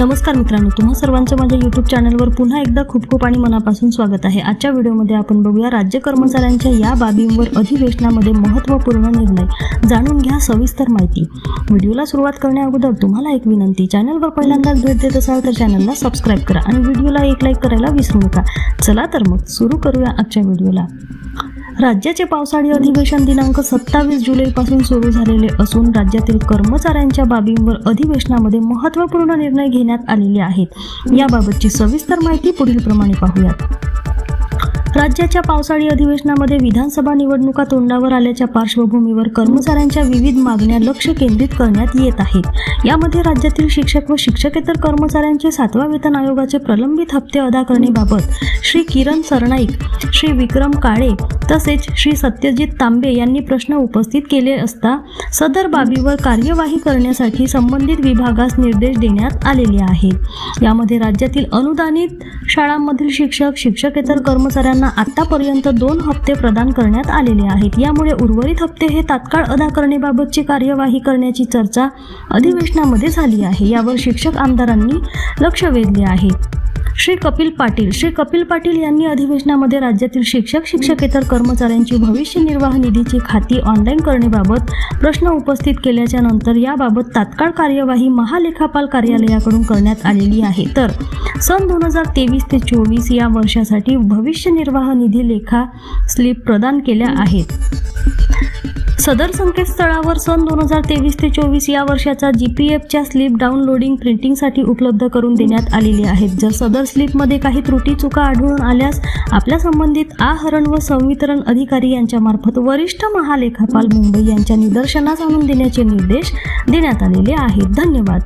नमस्कार मित्रांनो तुम्हा सर्वांचं माझ्या यूट्यूब चॅनलवर पुन्हा एकदा खूप खूप आणि मनापासून स्वागत आहे. आजच्या व्हिडिओमध्ये आपण बघूया राज्य कर्मचाऱ्यांच्या या बाबींवर अधिवेशनामध्ये महत्त्वपूर्ण निर्णय. जाणून घ्या सविस्तर माहिती. व्हिडिओला सुरुवात करण्याअगोदर तुम्हाला एक विनंती चॅनलवर पहिल्यांदाच भेट देत असाल तर चॅनलला सबस्क्राईब करा आणि व्हिडिओला एक लाईक करायला विसरू नका. चला तर मग सुरू करूया आजच्या व्हिडिओला. राज्याचे पावसाळी अधिवेशन दिनांक सत्तावीस जुलैपासून सुरू झालेले असून राज्यातील कर्मचाऱ्यांच्या बाबींवर अधिवेशनामध्ये महत्त्वपूर्ण निर्णय घेण्यात आलेले आहेत. याबाबतची सविस्तर माहिती पुढील प्रमाणे पाहूयात. राज्याच्या पावसाळी अधिवेशनामध्ये विधानसभा निवडणुका तोंडावर आल्याच्या पार्श्वभूमीवर कर्मचाऱ्यांच्या विविध मागण्या लक्ष केंद्रित करण्यात येत आहेत. यामध्ये राज्यातील शिक्षक व शिक्षकेतर कर्मचाऱ्यांचे सातवा वेतन आयोगाचे प्रलंबित हप्ते अदा करण्याबाबत श्री किरण सरनाईक श्री विक्रम काळे तसेच श्री सत्यजित तांबे यांनी प्रश्न उपस्थित केले असता सदर बाबीवर कार्यवाही करण्यासाठी संबंधित विभागास निर्देश देण्यात आलेले आहेत. यामध्ये राज्यातील अनुदानित शाळांमधील शिक्षक शिक्षकेतर कर्मचाऱ्यांना आतापर्यंत दोन हप्ते प्रदान करण्यात आलेले आहेत. यामुळे उर्वरित हप्ते हे तात्काळ अदा करण्याबाबतची कार्यवाही करण्याची चर्चा अधिवेशनामध्ये झाली आहे. यावर शिक्षक आमदारांनी लक्ष वेधले आहे. श्री कपिल पाटील. श्री कपिल पाटील यांनी अधिवेशनामध्ये राज्यातील शिक्षक शिक्षकेतर कर्मचाऱ्यांची भविष्य निर्वाह निधीची खाती ऑनलाईन करण्याबाबत प्रश्न उपस्थित केल्याच्यानंतर याबाबत तात्काळ कार्यवाही महालेखापाल कार्यालयाकडून करण्यात आलेली आहे. तर सन दोन हजार तेवीस ते चोवीस या वर्षासाठी भविष्य निर्वाह निधी लेखा स्लिप प्रदान केल्या आहेत. सदर संकेतस्थळावर सन दोन हजार तेवीस ते चोवीस या वर्षाचा जी पी एफच्या स्लिप डाउनलोडिंग प्रिंटिंगसाठी उपलब्ध करून देण्यात आलेले आहेत. जर सदर स्लिपमध्ये काही त्रुटी चुका आढळून आल्यास आपल्या संबंधित आहरण व संवितरण अधिकारी यांच्यामार्फत वरिष्ठ महालेखापाल मुंबई यांच्या निदर्शनास आणून देण्याचे निर्देश देण्यात आलेले आहेत. धन्यवाद.